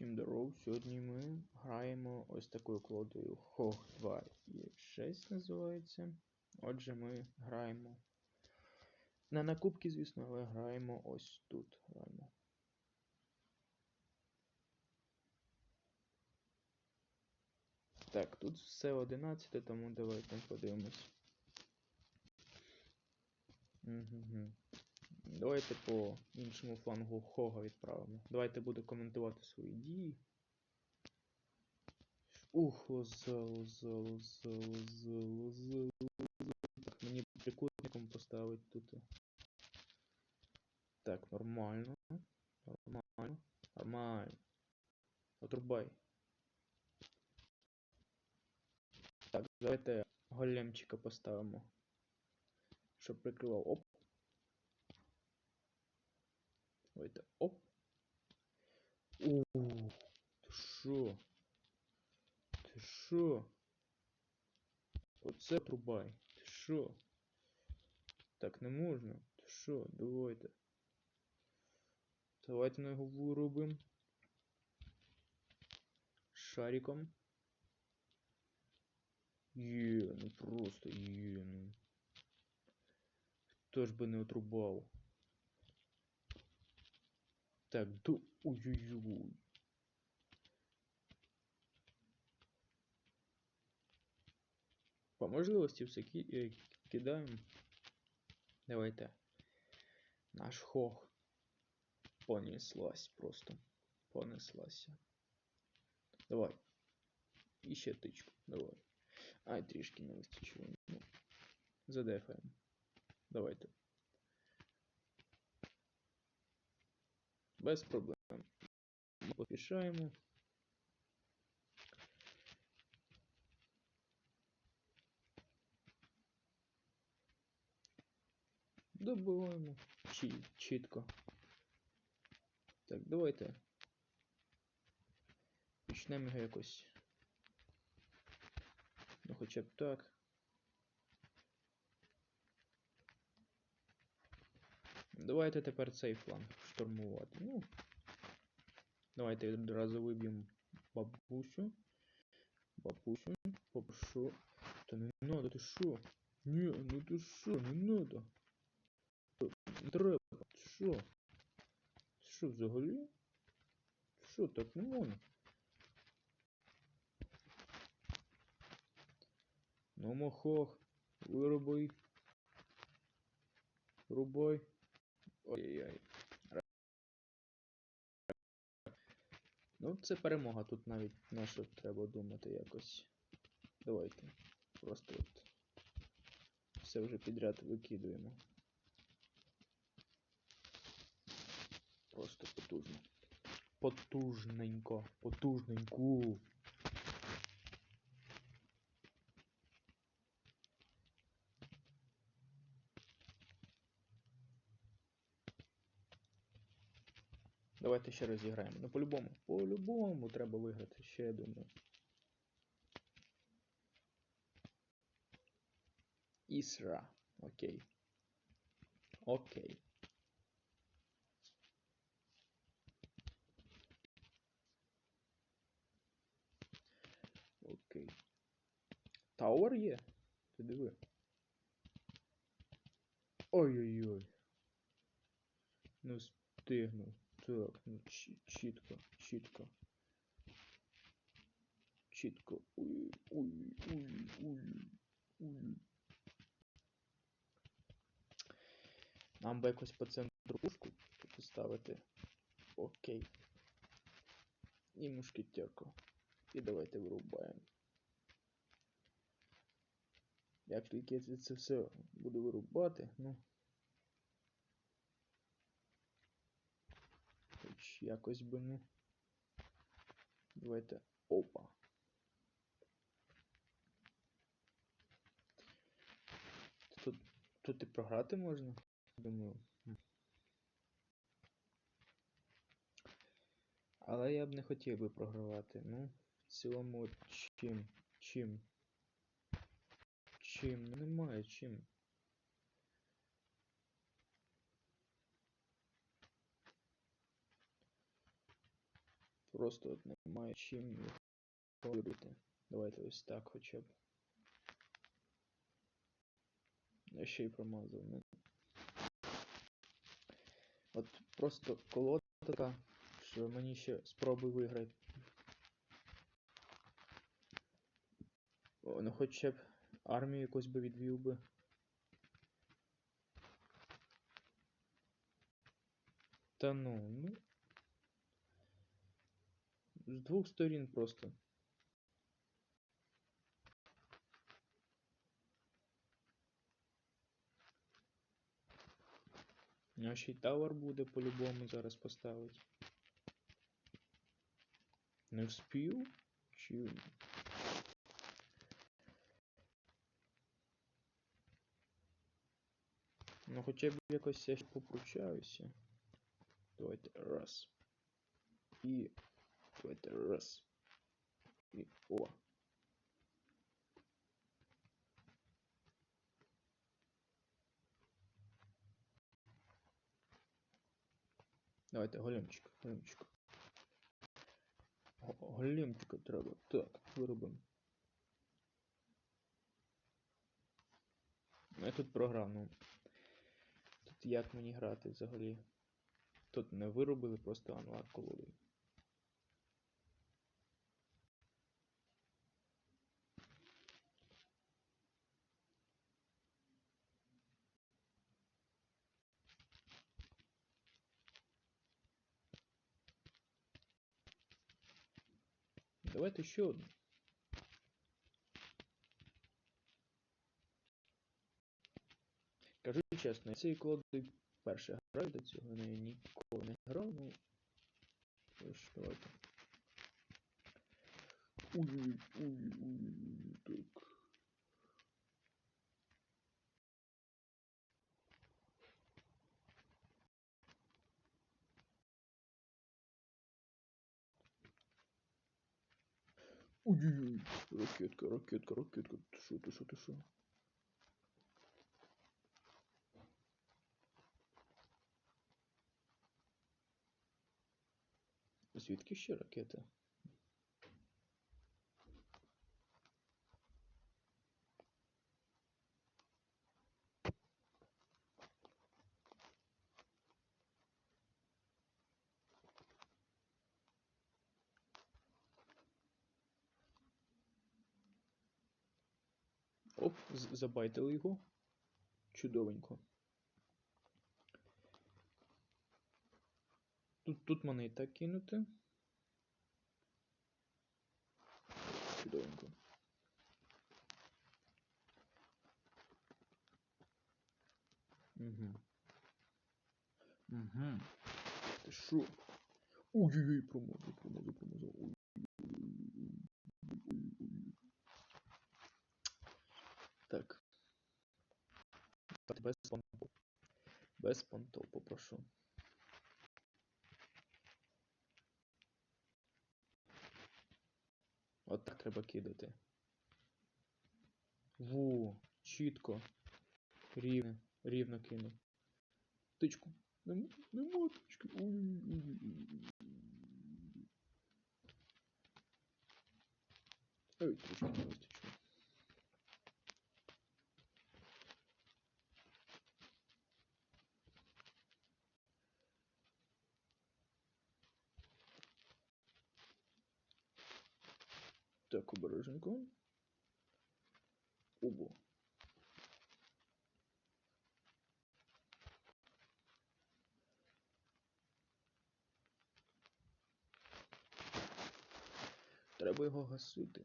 Всім здоров. Сьогодні ми граємо ось такою колодою Хох 2 і 6 називається. Отже, ми граємо. На кубки, звісно, але граємо ось тут. Граємо. Так, тут все 11, тому давайте подивимось. Угу. Давайте по іншому флангу Хога відправимо. Давайте буду коментувати свої дії. Ух, лоза, лоза, лоза, лоза, лоза, лоза. Так, мені трикутником поставити тут. Так, нормально. Нормально. Нормально. Отрубай. Так, давайте големчика поставимо. Щоб прикривав. Оп. Давайте. Оп. Ух, ти шо? Ти шо? Оце трубай. Ти шо? Так не можна. Ти шо? Давайте. Давайте на його вирубимо. Шариком. Є, ну просто є, ну. Хто ж би не отрубав? Так, ду... Ой-ой-ой. По можливості все ки... е, кидаємо. Давайте. Наш хох. Понеслась просто. Понеслася. Давай. І ще тичку. Давай. Ай, трішки не вистачило. Ну, задефаємо. Давайте. Без проблем. Поспішаємо. Добиваємо. Чітко. Так, давайте. Почнемо його якось. Ну хоча б так. Давайте тепер цей фланг штурмувати. Ну. Давайте одразу виб'ємо бабусю. Бабусю. Попрошу. Та не надо, ти що? Ні, ну ти що, не надо. Не треба. Ти що? Ти що взагалі? Що, так не можна? Ну, мохох, вирубай. Рубай. Ой-ой-ой. Ну, це перемога, тут навіть на що треба думати якось. Давайте. Просто от все вже підряд викидуємо. Просто потужно. Потужненько. Потужненьку. Давайте ще раз зіграємо. Ну по-любому. По-любому треба виграти, ще я думаю. Ісра. Окей. Окей. Окей. Тауер є? Ти диви. Ой-ой-ой. Не встигнув. Так, ну чітко, чітко. Чітко. Ой, ой, ой, ой, ой. Нам би якось по центру пушку поставити. Окей. І мушкетерку. І давайте вирубаємо. Як тільки я це все буду вирубати, ну. Хоч якось би, ну. Давайте. Опа. Тут, тут і програти можна? Думаю. Але я б не хотів би програвати. Ну, в цілому чим? Чим? Чим? Немає чим. Просто от немає чим його робити. Давайте ось так хоча б. Я ще й промазав. Ну. От просто колода така, що мені ще спробуй виграти. О, ну хоча б армію якось би відвів би. Та ну, ну. З двох сторін просто. А ще й тавер буде по-любому зараз поставить. Не вспів? Чи. Ну хоча б якось я ще попручаюся. Давайте раз. І. Давайте раз. І. О. Давайте големчик, големчик. Го- Големчика треба. Так, виробимо. Ну, Я тут програв, ну. Тут як мені грати взагалі? Тут не виробили, просто анлак колоди. Давайте ще одну. Кажу чесно, я цією колодою перше граю до цього, я ніколи не грав, ну. Тож, давайте. Ой, ой, ой, ой, так. Ой-ой-ой, ракетка, ракетка, ракетка. Ти що, ти що, ти що? Звідки ще ракета? Оп, забайтили його. Чудовенько. Тут, тут мене і так кинути. Чудовенько. Угу. Угу. Ти шо? Ой-ой-ой, промазав, промазав, промазав. Ой. Так. Без понтов. Без понтов попрошу. От так треба кидати. Ву, чітко. Рівно, рівно кину. Тичку. Нема, нема тички. Ой, трошки не вистачило. Так, обережненько. Обо. Треба його гасити.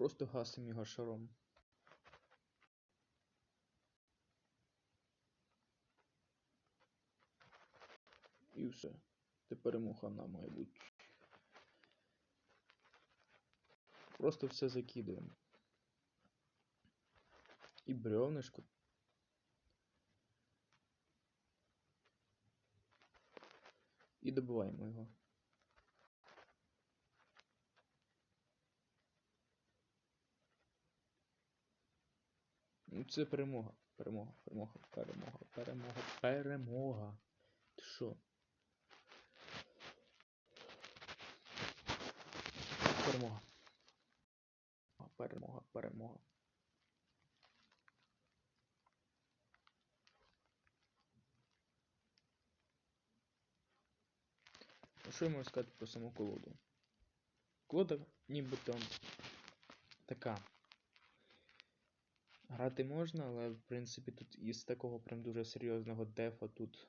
Просто гасим його шаром. І все. Тепер йому хана має. Просто все закидуємо. І бревнишко. І добиваємо його. Ну, Це перемога. Перемога, перемога, перемога, перемога, перемога. Ти що? Перемога. Перемога, перемога. Ну, Що я можу сказати про саму колоду? Колода нібито така. Грати можна, але в принципі тут із такого прям дуже серйозного дефа тут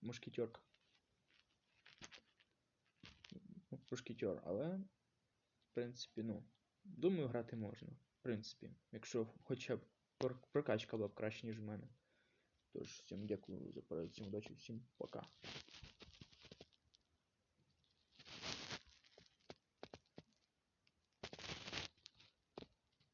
мушкетерка. Ну, Мушкетер, але в принципі, ну, думаю, грати можна. В принципі, якщо хоча б прокачка була б краще, ніж в мене. Тож, всім дякую за перегляд, всім удачі, всім пока.